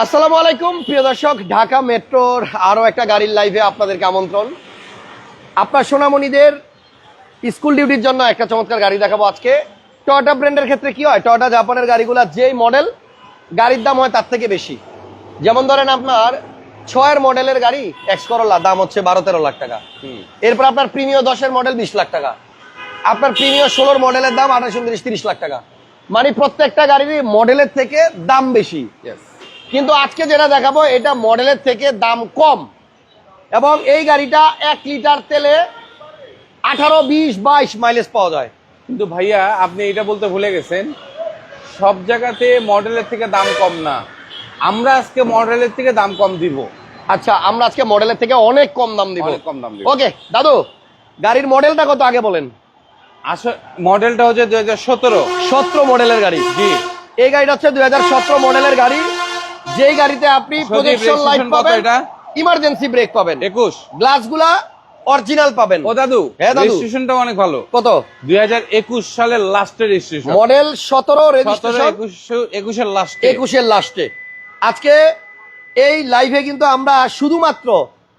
আসসালামু আলাইকুম প্রিয় দর্শক ঢাকা মেট্রোর আরও একটা গাড়ির লাইভে আপনাদেরকে আমন্ত্রণ। আপনার সোনামণিদের স্কুল ডিউটির জন্য একটা চমৎকার গাড়ি দেখাবো আজকে। টয়টা ব্র্যান্ডের ক্ষেত্রে কি হয়? টয়োটা জাপানের গাড়িগুলো যেই মডেল গাড়ির দাম হয় তার থেকে বেশি। যেমন ধরেন আপনার ছয়ের মডেলের গাড়ি এক্স করোলা দাম হচ্ছে বারো তেরো লাখ টাকা। এরপর আপনার প্রিমিয় দশের মডেল বিশ লাখ টাকা। আপনার প্রিমিয় ষোলোর মডেলের দাম আঠাশ উনত্রিশ তিরিশ লাখ টাকা। মানে প্রত্যেকটা গাড়িরই মডেলের থেকে দাম বেশি। কিন্তু আজকে যেটা দেখাবো এটা মডেলের থেকে দাম কম। এবং এই গাড়িটা এক লিটার তেলে আঠারো বিশ বাইশ মাইলেজ পাওয়া যায়। কিন্তু ভাইয়া আপনি এটা বলতে ভুলে গেছেন সব জায়গাতে মডেলের থেকে দাম কম না। আমরা আজকে মডেলের থেকে দাম কম দিব। আচ্ছা আমরা আজকে মডেলের থেকে অনেক কম দাম দিব। কম দাম দিব। ওকে দাদু গাড়ির মডেলটা কত আগে বলেন? আসলে মডেলটা হচ্ছে দুই হাজার সতেরো। সতেরো মডেলের গাড়ি। জি। এই গাড়িটা হচ্ছে দুই হাজার সতেরো মডেলের গাড়ি। যেই গাড়িতে আপনি প্রজেকশন লাইট পাবেন এটা? ইমার্জেন্সি ব্রেক পাবেন। একুশ। গ্লাসগুলা অরিজিনাল পাবেন। ও দাদু হ্যাঁ, দাদু। রেজিস্ট্রেশনটা অনেক ভালো। কত? দুই হাজার একুশ সালের লাস্টের রেজিস্ট্রেশন মডেল সতেরো সতেরো রেজিস্ট্রেশন একুশ একুশের লাস্টে একুশের লাস্টে আজকে এই লাইভে কিন্তু আমরা শুধুমাত্র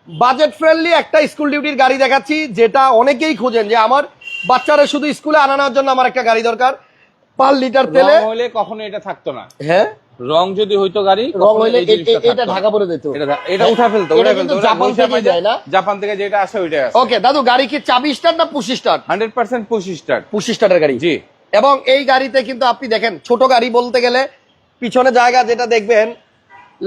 বাজেট ফ্রেন্ডলি একটা স্কুল ডিউটির গাড়ি দেখাচ্ছি যেটা অনেকেই খোঁজেন যে আমার বাচ্চারা শুধু স্কুলে আনানোর জন্য আমার একটা গাড়ি দরকার। পার লিটার তেলে হলে কখনো এটা থাকতো না। হ্যাঁ? রং যদি হইতো গাড়ি রং হইলে এটা ঢাকা পরে দিত এটা এটা উঠা ফেলতো এটা কিন্তু জাপান থেকেই যায় না? জাপান থেকে যেটা আসে ওইটাই আসে। ওকে দাদু গাড়ি কি চাবি স্টার না পুশি স্টার হান্ড্রেড পার্সেন্ট পঁচিশ স্টার্ট। পুশি স্টারের গাড়ি। জি। এবং এই গাড়িতে কিন্তু আপনি দেখেন ছোট গাড়ি বলতে গেলে পিছনে জায়গা যেটা দেখবেন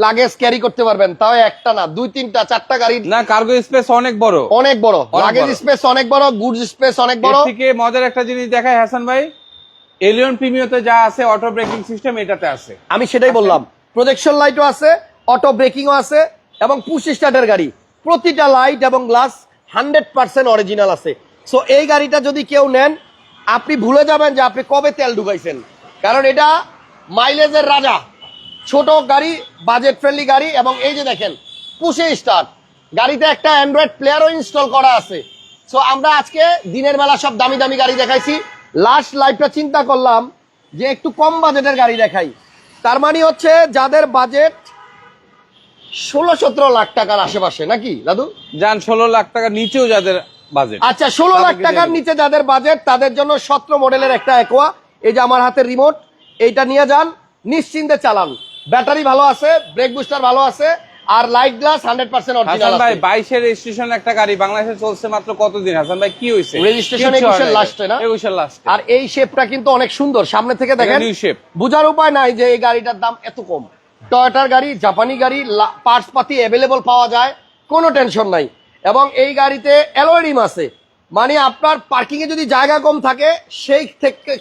লাগেজ ক্যারি করতে পারবেন তাও একটা না দুই তিনটা চারটা গাড়ি না কার্গো স্পেস অনেক বড়। অনেক বড়। লাগেজ স্পেস অনেক বড় গুডস স্পেস অনেক বড়। থেকে মজার একটা জিনিস দেখায় হাসান ভাই এলিয়ন প্রিমিয়তে যা আছে অটো ব্রেকিং সিস্টেম এটাতে আছে। আমি সেটাই বললাম। প্রজেকশন লাইটও আছে অটো ব্রেকিংও আছে এবং পুশ স্টার্টের গাড়ি। প্রতিটা লাইট এবং গ্লাস হান্ড্রেড পার্সেন্ট অরিজিনাল আছে। সো এই গাড়িটা যদি কেউ নেন আপনি ভুলে যাবেন যে আপনি কবে তেল ঢুকাইছেন। কারণ এটা মাইলেজের রাজা। ছোট গাড়ি বাজেট ফ্রেন্ডলি গাড়ি এবং এই যে দেখেন পুশে স্টার্ট গাড়িতে একটা অ্যান্ড্রয়েড প্লেয়ারও ইনস্টল করা আছে। সো আমরা আজকে দিনের বেলা সব দামি দামি গাড়ি দেখাইছি। লাস্ট লাইফটা চিন্তা করলাম যে একটু কম বাজেটের গাড়ি দেখাই। তার মানে হচ্ছে যাদের বাজেট ষোলো সতেরো লাখ টাকার আশেপাশে নাকি দাদু? যান ষোলো লাখ টাকার নিচেও যাদের বাজেট। আচ্ছা ষোলো লাখ টাকার নিচে যাদের বাজেট তাদের জন্য সতেরো মডেলের একটা একোয়া এই যে আমার হাতে রিমোট এইটা নিয়ে যান নিশ্চিন্তে চালান। ব্যাটারি ভালো আছে ব্রেক বুস্টার ভালো আছে আর light glass hundred percent Hasan original ভাই বাইশের রেজিস্ট্রেশন একটা গাড়ি বাংলাদেশে চলছে মাত্র কতদিন? হাসান ভাই কি হয়েছে? Registration কিচ্ছু হয় 21 এর নাই। না? 21 এর last আর এই শেপটা কিন্তু অনেক সুন্দর। সামনে থেকে দেখেন shape। বোঝার উপায় নাই যে এই গাড়িটার দাম এত কম। টয়োটার গাড়ি জাপানি গাড়ি পার্টস পাতি অ্যাভেলেবল পাওয়া যায় কোনো টেনশন নাই। এবং এই গাড়িতে অ্যালোরিম আছে। মানে আপনার পার্কিং এ যদি জায়গা কম থাকে সেই থেকে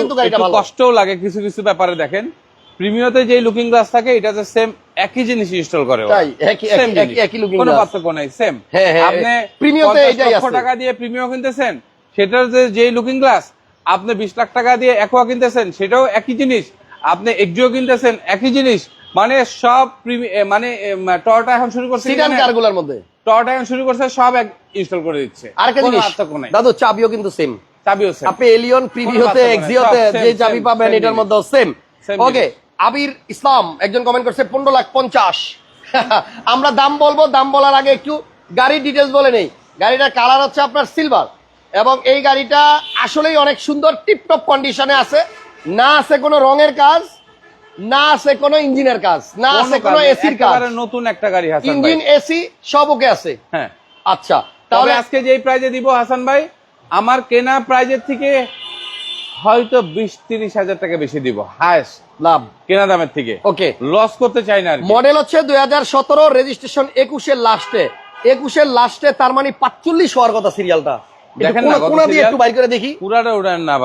কিন্তু গাড়িটা ভালো। কষ্টও লাগে কিছু কিছু ব্যাপারে দেখেন। প্রিমিয়তে যে লুকিং গ্লাস থাকে এটা এটাতে সেম একই জিনিস ইনস্টল করে। তাই, একই- Same একই-। একই কোনো পার্থক্য নাই সেম হ্যাঁ, হ্যাঁ, আপনি Premium তে 50 এটাই আছে। টাকা দিয়ে প্রিমিয়াম কিনতেছেন সেটার যে যে লুকিং গ্লাস আপনি বিশ লাখ টাকা দিয়ে একোয়া কিনতেছেন সেটাও একই জিনিস। আপনি এক্সিও কিনতেছেন একই জিনিস। মানে সব মানে টয়টা এখন শুরু করছে সিডান কারগুলোর মধ্যে। টয়টা এখন শুরু করছে সব এক ইনস্টল করে দিচ্ছে। আরেকটা কোনো জিনিস পার্থক্য নাই। দাদু চাবিও কিন্তু সেম চাবিও সেম আপনি এলিয়ন পার্থক্য এক্সিওতে যে চাবি পাবেন এটার মধ্যে সেম ওকে আবির ইসলাম একজন কমেন্ট করছে পনেরো লাখ পঞ্চাশ। আমরা দাম বলব দাম বলার আগে একটু গাড়ির ডিটেলস বলে নেই। গাড়িটার কালার হচ্ছে আপনার সিলভার এবং এই গাড়িটা আসলেই অনেক সুন্দর টিপটপ কন্ডিশনে আছে। না আছে কোনো রঙের কাজ না আছে কোনো ইঞ্জিনের কাজ না আছে কোনো এসির কাজ। নতুন একটা গাড়ি ইঞ্জিন এসি সব ওকে আছে। হ্যাঁ। আচ্ছা তাহলে তাহলে আজকে যেই প্রাইজে দিব হাসান ভাই আমার কেনা প্রাইজের থেকে হয়তো বিশ তিরিশ হাজার টাকা বেশি দিব। হায়েস্ট লাভ। কেনা দামের থেকে। ওকে। লস করতে চাই না মডেল হচ্ছে দুই হাজার সতেরো রেজিস্ট্রেশন একুশের লাস্টে একুশের লাস্টে তার মানে পাঁচচল্লিশ হওয়ার কথা সিরিয়ালটা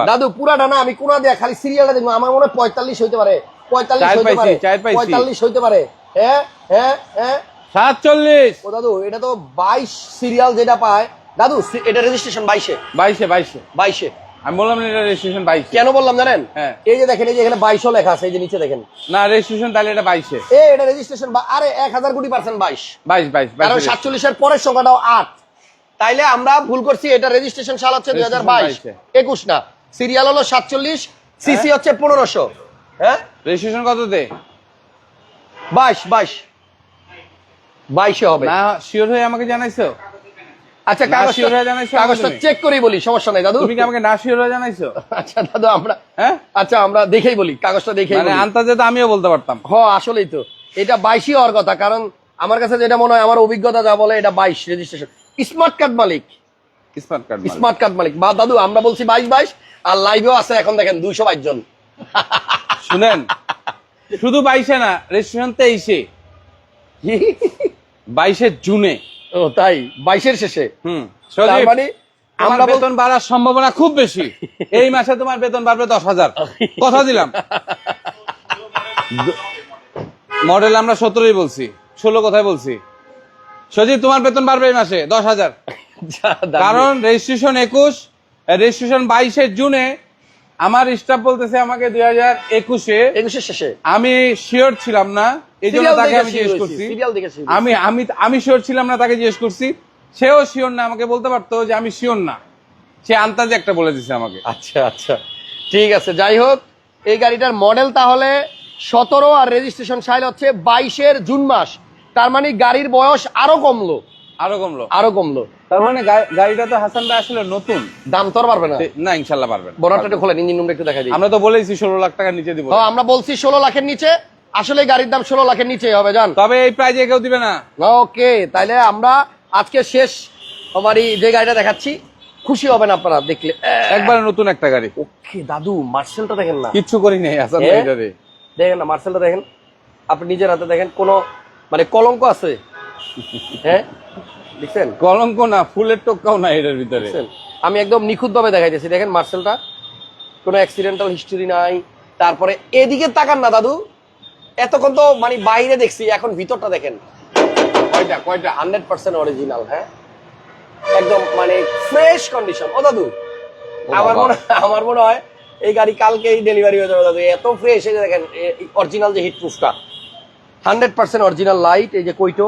দাদু পুরাটা না আমি কোনা দিয়ে খালি সিরিয়ালটা দেখব। আমার মনে হয় পঁয়তাল্লিশ হইতে পারে। পঁয়তাল্লিশ চার হইতে পারে। পঁয়তাল্লিশ হইতে পারে। হ্যাঁ হ্যাঁ হ্যাঁ। সাতচল্লিশ। ও দাদু এটা তো বাইশ সিরিয়াল যেটা পায়। দাদু এটা রেজিস্ট্রেশন বাইশে। বাইশে বাইশে। বাইশে। আমি বললাম না এটা রেজিস্ট্রেশন বাইশে। কেন বললাম জানেন? হ্যাঁ। এই যে দেখেন এই যে এখানে বাইশও লেখা আছে এই যে নিচে দেখেন। না রেজিস্ট্রেশন তাহলে এটা বাইশে। এ এটা রেজিস্ট্রেশন আরে এক হাজার কোটি পার্সেন্ট বাইশ। বাইশ বাইশ কারণ সাতচল্লিশের পরের সংখ্যাটাও আট। তাইলে আমরা ভুল করছি এটা রেজিস্ট্রেশন সাল হচ্ছে দুই হাজার বাইশ। একুশ না। সিরিয়াল হলো সাতচল্লিশ সিসি হচ্ছে পনেরোশো। হ্যাঁ? রেজিস্ট্রেশন কততে? বাইশ বাইশ। বাইশে হবে। না শিওর হয়ে আমাকে জানাইছো? আচ্ছা কাগজটা জানাইছো কাগজটা চেক করেই বলি সমস্যা নাই দাদু। তুমি কি আমাকে না শিওর হয়ে জানাইছো? আচ্ছা দাদু আমরা হ্যাঁ? আচ্ছা আমরা দেখেই বলি কাগজটা দেখেই মানে আন্তাজে তো আমিও বলতে পারতাম। হ আসলেই তো। এটা বাইশই হওয়ার কথা কারণ আমার কাছে যেটা মনে হয় আমার অভিজ্ঞতা যা বলে এটা বাইশ রেজিস্ট্রেশন স্মার্ট কার্ড মালিক। স্মার্ট কার্ড স্মার্ট কার্ড মালিক। বা দাদু আমরা বলছি বাইশ বাইশ আর লাইভেও আছে এখন দেখেন দুইশো বাইশ জন। শুনেন শুধু বাইশে না রেজিস্ট্রেশন তেইশে। বাইশে জুনে। ও তাই? বাইশের শেষে? হুম। মানে আমার বেতন বাড়ার সম্ভাবনা খুব বেশি। এই মাসে তোমার বেতন বাড়বে দশ হাজার। কথা দিলাম। মডেল আমরা সতেরোই বলছি ষোলো কথায় বলছি। সজীব তোমার বেতন বাড়বে এই মাসে দশ হাজার। কারণ রেজিস্ট্রেশন একুশ রেজিস্ট্রেশন বাইশে জুনে আমার স্টাফ বলতেছে আমাকে দুই হাজার একুশে একুশের শেষে। আমি শিওর ছিলাম না। এই জন্য তাকে আমি জিজ্ঞেস করছি। আমি আমি আমি শিওর ছিলাম না তাকে জিজ্ঞেস করছি। সেও শিওর না আমাকে বলতে পারতো যে আমি শিওর না। সে আন্তাজে একটা বলে দিছে আমাকে। আচ্ছা আচ্ছা। ঠিক আছে যাই হোক এই গাড়িটার মডেল তাহলে সতেরো আর রেজিস্ট্রেশন সাইল হচ্ছে বাইশের জুন মাস। তার মানে গাড়ির বয়স আরও কমলো। আরও কমলো। আরও কমলো। তার মানে গাড়িটা তো হাসান ভাই আসলে নতুন। দাম তো আর পারবে না। না ইনশাল্লাহ পারবেন বড়টা একটু খোলেন ইঞ্জিন রুমটা একটু দেখা দিই। আমরা তো বলেছি ষোলো লাখ টাকার নিচে দিব। আমরা বলছি ষোলো লাখের নিচে আসলে গাড়ির দাম ষোলো লাখের নিচেই হবে জান। তবে এই প্রাইজে কেউ দিবে না। ওকে তাইলে আমরা আজকে শেষ আমারই যে গাড়িটা দেখাচ্ছি খুশি হবেন আপনারা দেখলে। একবার নতুন একটা গাড়ি। ওকে দাদু মার্সেলটা দেখেন না। কিচ্ছু করি নাই? ভাই এটারে। দেখেন না মার্সেলটা দেখেন। আপনি নিজের হাতে দেখেন কোনো মানে কলঙ্ক আছে? হ্যাঁ? দেখছেন? কলঙ্ক না ফুলের টোকাও না এটার ভিতরে? আমি একদম নিখুঁত ভাবে দেখাইতেছি দেখেন মার্সেলটা। কোনো অ্যাক্সিডেন্টাল হিস্টোরি নাই। তারপরে এদিকে তাকান না দাদু। এতক্ষণ তো মানে বাইরে দেখছি এখন ভিতরটা দেখেন। কয়টা কয়টা? হান্ড্রেড পার্সেন্ট অরিজিনাল হ্যাঁ? একদম মানে ফ্রেশ কন্ডিশন ও দাদু আমার। মনে আমার মনে হয় এই গাড়ি কালকেই ডেলিভারি হয়ে যাবে দাদু। এত ফ্রেশ এই দেখেন অরিজিনাল যে হিট প্রুফটা হান্ড্রেড পার্সেন্ট অরিজিনাল লাইট এই যে কইটো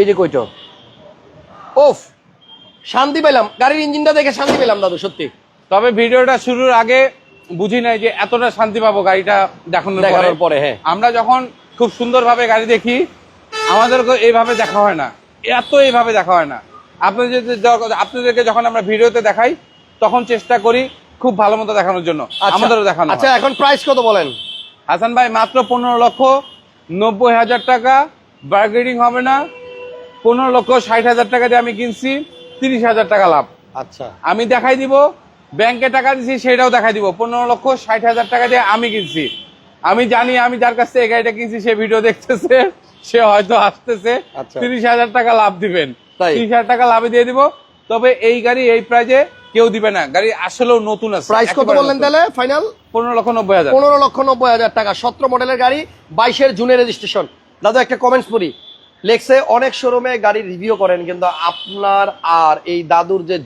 এই যে কইটো ওফ শান্তি পেলাম। গাড়ির ইঞ্জিনটা দেখে শান্তি পেলাম দাদু সত্যি। তবে ভিডিওটা শুরুর আগে বুঝি নাই যে এতটা শান্তি পাবো গাড়িটা দেখানোর পরে। হ্যাঁ। আমরা যখন খুব সুন্দরভাবে গাড়ি দেখি আমাদেরকে এইভাবে দেখা হয় না। এত এইভাবে দেখা হয় না। আপনাদের আপনাদেরকে যখন আমরা ভিডিওতে দেখাই তখন চেষ্টা করি খুব ভালো মতো দেখানোর জন্য। আচ্ছা, আমাদেরও দেখানো আচ্ছা এখন প্রাইস কত বলেন? হাসান ভাই মাত্র পনেরো লক্ষ নব্বই হাজার টাকা। বার্গেনিং হবে না। পনেরো লক্ষ ষাট হাজার টাকা দিয়ে আমি কিনছি তিরিশ হাজার টাকা লাভ। আচ্ছা। আমি দেখাই দিব ব্যাংকে টাকা দিছি সেটাও দেখাই দিব। পনেরো লক্ষ ষাট হাজার টাকা দিয়ে আমি কিনছি। আমি জানি আমি যার কাছ থেকে গাড়িটা কিনছি সে ভিডিও দেখতেছে সে হয়তো আসতেছে আচ্ছা। তিরিশ হাজার টাকা লাভ দিবেন? তিরিশ হাজার টাকা লাভে দিয়ে দিব। তবে এই গাড়ি এই প্রাইজে কেউ দিবে না। গাড়ি আসলেও নতুন আছে। প্রাইস কত বললেন তাহলে? ফাইনাল পনেরো লক্ষ নব্বই হাজার। পনেরো লক্ষ নব্বই হাজার টাকা। সতেরো মডেলের গাড়ি বাইশের জুনের রেজিস্ট্রেশন দাদু একটা কমেন্টস পড়ি। লেখছে অনেক শোরুমে গাড়ি রিভিউ করেন কিন্তু আপনার আর এই দাদুর যে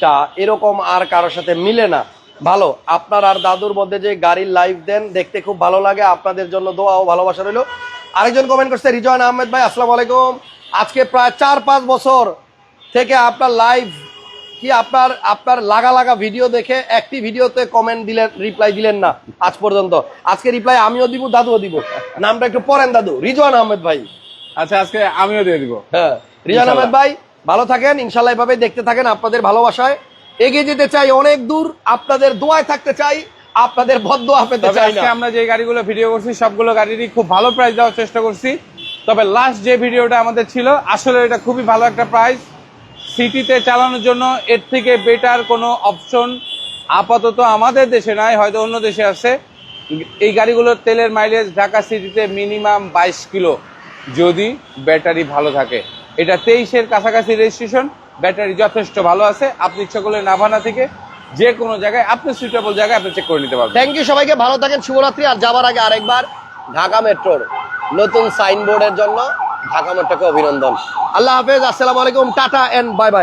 জুটিটা এরকম আর কারোর সাথে মিলে না। ভালো আপনার আর দাদুর মধ্যে যে গাড়ির লাইভ দেন দেখতে খুব ভালো লাগে আপনাদের জন্য দোয়া ও ভালোবাসা রইল। আরেকজন কমেন্ট করছে রিজওয়ান আহমেদ ভাই আসসালামু আলাইকুম। আজকে প্রায় চার পাঁচ বছর থেকে আপনার লাইভ কি আপনার আপনার লাগা লাগা ভিডিও দেখে একটি ভিডিওতে কমেন্ট দিলেন রিপ্লাই দিলেন না আজ পর্যন্ত। আজকে রিপ্লাই আমিও দিব দাদুও দিব। নামটা একটু পড়েন দাদু। রিজওয়ান আহমেদ ভাই। আচ্ছা আজকে আমিও দিয়ে দিব। হ্যাঁ রিজওয়ান আহমেদ ভাই ভালো থাকেন ইনশাল্লাহ এভাবে দেখতে থাকেন আপনাদের ভালোবাসায়। এগিয়ে যেতে চাই অনেক দূর আপনাদের দোয়ায় থাকতে চাই আপনাদের ভদ্র পেতে চাই না। আমরা যে গাড়িগুলো ভিডিও করছি সবগুলো গাড়িরই খুব ভালো প্রাইস দেওয়ার চেষ্টা করছি। তবে লাস্ট যে ভিডিওটা আমাদের ছিল আসলে এটা খুবই ভালো একটা প্রাইস সিটিতে চালানোর জন্য এর থেকে বেটার কোনো অপশন আপাতত আমাদের দেশে নাই হয়তো অন্য দেশে আছে। এই গাড়িগুলোর তেলের মাইলেজ ঢাকা সিটিতে মিনিমাম বাইশ কিলো যদি ব্যাটারি ভালো থাকে। এটা তেইশের কাছাকাছি রেজিস্ট্রেশন ব্যাটারি যথেষ্ট ভালো আছে, আপনি ইচ্ছা করলে নাভানা থেকে যে কোনো জায়গায় আপনি সুইটেবল জায়গায় আপনি চেক করে নিতে পারবেন। থ্যাংক ইউ সবাইকে, ভালো থাকেন, শুভরাত্রি, আর যাবার আগে আরেকবার ঢাকা মেট্রোর নতুন সাইনবোর্ডের জন্য ঢাকা মেট্রোকে অভিনন্দন। আল্লাহ হাফেজ, আসসালামু আলাইকুম, টাটা এন্ড বাই বাই